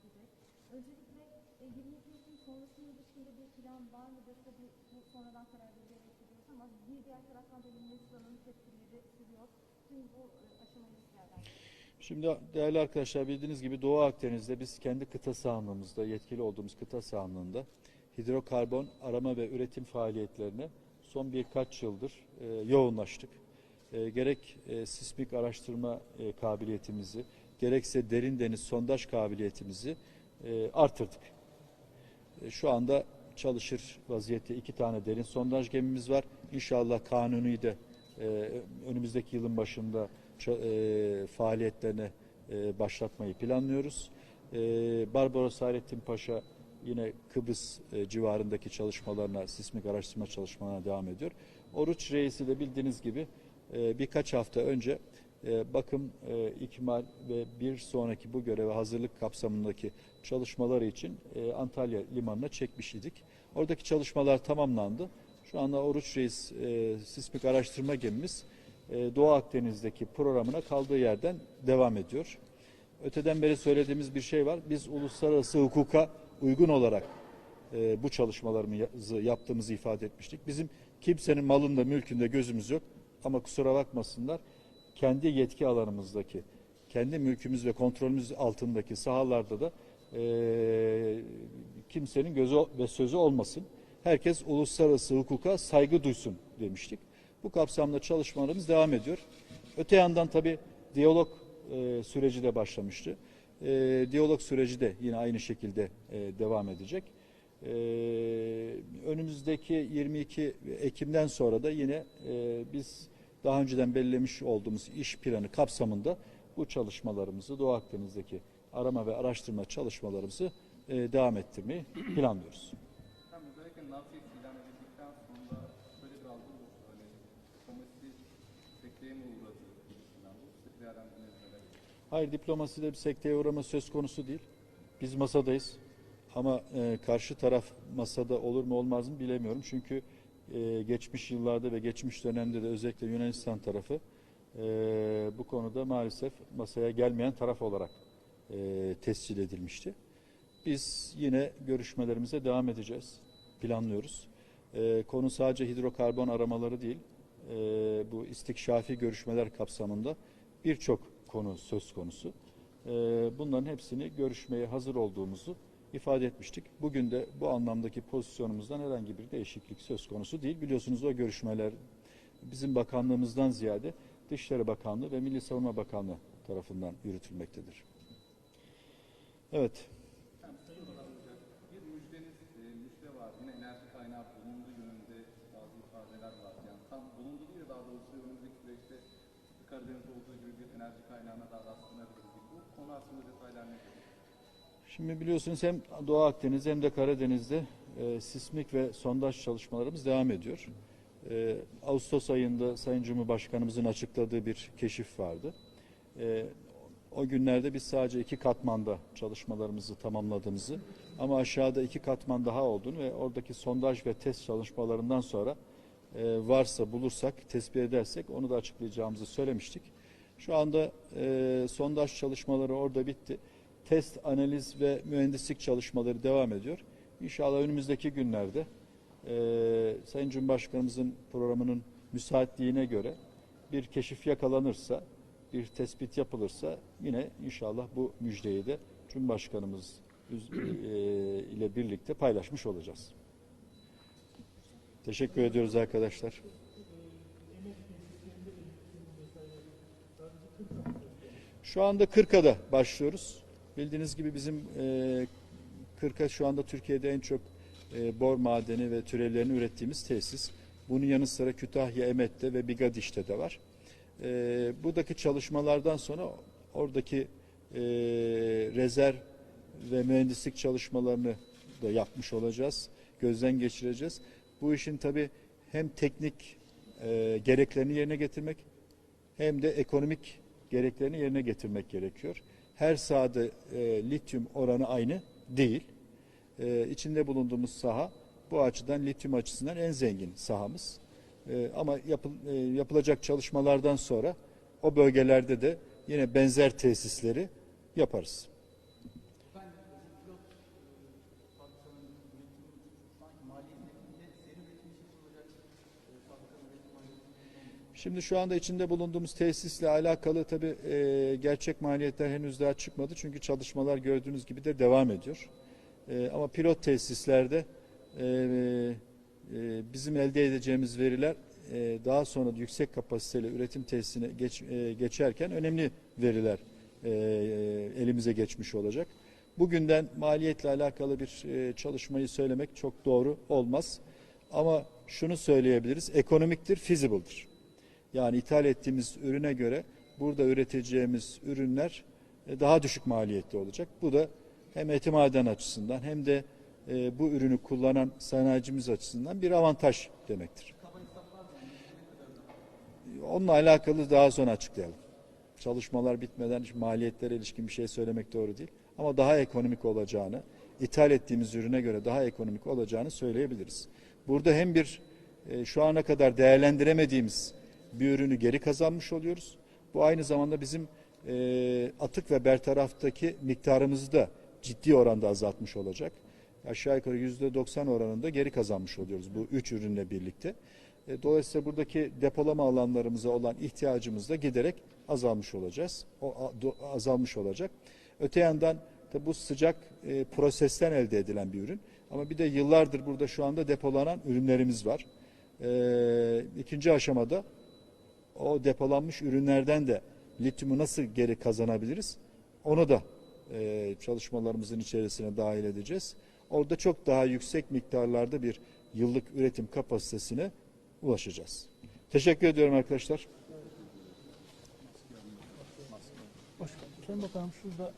edecek. Öncelikle e, 22 Ekim sonrasına ilişkinde bir plan var mıdır? Tabii bu sonradan karar verilerek ama bir diğer taraftan da Yunanistan'ın tepkileri sürüyor. Tüm bu e, aşamayı değerlendiriyorsunuz? Şimdi değerli arkadaşlar bildiğiniz gibi Doğu Akdeniz'de biz kendi kıta sahanlığımızda, yetkili olduğumuz kıta sahanlığında hidrokarbon arama ve üretim faaliyetlerine son birkaç yıldır e, yoğunlaştık. E, gerek e, sismik araştırma e, kabiliyetimizi, gerekse derin deniz sondaj kabiliyetimizi e, artırdık. E, şu anda çalışır vaziyette iki tane derin sondaj gemimiz var. İnşallah Kanuni de e, önümüzdeki yılın başında e, faaliyetlerine e, başlatmayı planlıyoruz. E, Barbaros Hayrettin Paşa yine Kıbrıs e, civarındaki çalışmalarına, sismik araştırma çalışmalarına devam ediyor. Oruç Reis'i de bildiğiniz gibi e, birkaç hafta önce e, bakım, e, ikmal ve bir sonraki bu göreve hazırlık kapsamındaki çalışmaları için e, Antalya limanına çekmiş idik. Oradaki çalışmalar tamamlandı. Şu anda Oruç Reis e, sismik araştırma gemimiz Doğu Akdeniz'deki programına kaldığı yerden devam ediyor. Öteden beri söylediğimiz bir şey var. Biz uluslararası hukuka uygun olarak e, bu çalışmalarımızı yaptığımızı ifade etmiştik. Bizim kimsenin malında, mülkünde gözümüz yok. Ama kusura bakmasınlar. Kendi yetki alanımızdaki, kendi mülkümüz ve kontrolümüz altındaki sahalarda da e, kimsenin gözü ve sözü olmasın. Herkes uluslararası hukuka saygı duysun demiştik. Bu kapsamda çalışmalarımız devam ediyor. Öte yandan tabii diyalog e, süreci de başlamıştı. E, diyalog süreci de yine aynı şekilde e, devam edecek. E, önümüzdeki 22 Ekim'den sonra da yine e, biz daha önceden belirlemiş olduğumuz iş planı kapsamında bu çalışmalarımızı Doğu Akdeniz'deki arama ve araştırma çalışmalarımızı e, devam ettirmeyi planlıyoruz. Hayır diplomaside bir sekteye uğrama söz konusu değil. Biz masadayız. Ama e, karşı taraf masada olur mu olmaz mı bilemiyorum. Çünkü e, geçmiş yıllarda ve geçmiş dönemde de özellikle Yunanistan tarafı e, bu konuda maalesef masaya gelmeyen taraf olarak e, tescil edilmişti. Biz yine görüşmelerimize devam edeceğiz. Planlıyoruz. E, konu sadece hidrokarbon aramaları değil. E, bu istikşafi görüşmeler kapsamında birçok konu söz konusu. E, bunların hepsini görüşmeye hazır olduğumuzu ifade etmiştik. Bugün de bu anlamdaki pozisyonumuzdan herhangi bir değişiklik söz konusu değil. Biliyorsunuz o görüşmeler bizim bakanlığımızdan ziyade Dışişleri Bakanlığı ve Milli Savunma Bakanlığı tarafından yürütülmektedir. Evet. Bir müjdeniz, e, müjde var. Yine enerji kaynağı bulunduğu yönünde bazı ifadeler var. Yani tam bulundu değil de daha doğrusu önümüzdeki süreçte tıpkı Karadeniz'de olduğu gibi bir enerji kaynağına daha rastlanabiliriz. Bu konu hakkında detaylar nedir? Şimdi biliyorsunuz hem Doğu Akdeniz hem de Karadeniz'de e, sismik ve sondaj çalışmalarımız devam ediyor. E, Ağustos ayında Sayın Cumhurbaşkanımızın açıkladığı bir keşif vardı. E, o günlerde biz sadece iki katmanda çalışmalarımızı tamamladığımızı ama aşağıda iki katman daha olduğunu ve oradaki sondaj ve test çalışmalarından sonra e, varsa bulursak, tespit edersek onu da açıklayacağımızı söylemiştik. Şu anda e, sondaj çalışmaları orada bitti. Test, analiz ve mühendislik çalışmaları devam ediyor. İnşallah önümüzdeki günlerde e, Sayın Cumhurbaşkanımızın programının müsaitliğine göre bir keşif yakalanırsa, bir tespit yapılırsa yine inşallah bu müjdeyi de Cumhurbaşkanımız e, ile birlikte paylaşmış olacağız. Teşekkür ediyoruz arkadaşlar. Şu anda Kırka'da başlıyoruz. Bildiğiniz gibi bizim e, Kırka şu anda Türkiye'de en çok e, bor madeni ve türevlerini ürettiğimiz tesis. Bunun yanı sıra Kütahya, Emet'te ve Bigadiş'te de var. E, buradaki çalışmalardan sonra oradaki e, rezerv ve mühendislik çalışmalarını da yapmış olacağız. Gözden geçireceğiz. Bu işin tabi hem teknik e, gereklerini yerine getirmek hem de ekonomik gereklerini yerine getirmek gerekiyor her sahada e, lityum oranı aynı değil. E, içinde bulunduğumuz saha bu açıdan lityum açısından en zengin sahamız. E, ama yapıl, e, yapılacak çalışmalardan sonra o bölgelerde de yine benzer tesisleri yaparız. Ben, pilot, Şimdi şu anda içinde bulunduğumuz tesisle alakalı tabii e, gerçek maliyetler henüz daha çıkmadı. Çünkü çalışmalar gördüğünüz gibi de devam ediyor. E, ama pilot tesislerde e, e, bizim elde edeceğimiz veriler e, daha sonra yüksek kapasiteli üretim tesisine geç, e, geçerken önemli veriler e, elimize geçmiş olacak. Bugünden maliyetle alakalı bir e, çalışmayı söylemek çok doğru olmaz. Ama şunu söyleyebiliriz, ekonomiktir, feasible'dır. Yani ithal ettiğimiz ürüne göre burada üreteceğimiz ürünler e, daha düşük maliyetli olacak. Bu da hem etimaden açısından hem de e, bu ürünü kullanan sanayicimiz açısından bir avantaj demektir. Onunla alakalı daha sonra açıklayalım. Çalışmalar bitmeden şimdi maliyetlere ilişkin bir şey söylemek doğru değil. Ama daha ekonomik olacağını, ithal ettiğimiz ürüne göre daha ekonomik olacağını söyleyebiliriz. Burada hem bir e, şu ana kadar değerlendiremediğimiz bir ürünü geri kazanmış oluyoruz. Bu aynı zamanda bizim e, atık ve bertaraftaki miktarımızı da ciddi oranda azaltmış olacak. Aşağı yukarı yüzde 90 oranında geri kazanmış oluyoruz bu üç ürünle birlikte. E, Dolayısıyla buradaki depolama alanlarımıza olan ihtiyacımız da giderek azalmış olacağız. O azalmış olacak. Öte yandan da bu sıcak e, prosesten elde edilen bir ürün. Ama bir de yıllardır burada şu anda depolanan ürünlerimiz var. E, ikinci aşamada o depolanmış ürünlerden de lityumu nasıl geri kazanabiliriz? Onu da e, çalışmalarımızın içerisine dahil edeceğiz. Orada çok daha yüksek miktarlarda bir yıllık üretim kapasitesine ulaşacağız. Teşekkür ediyorum arkadaşlar. Sayın Bakanım şurada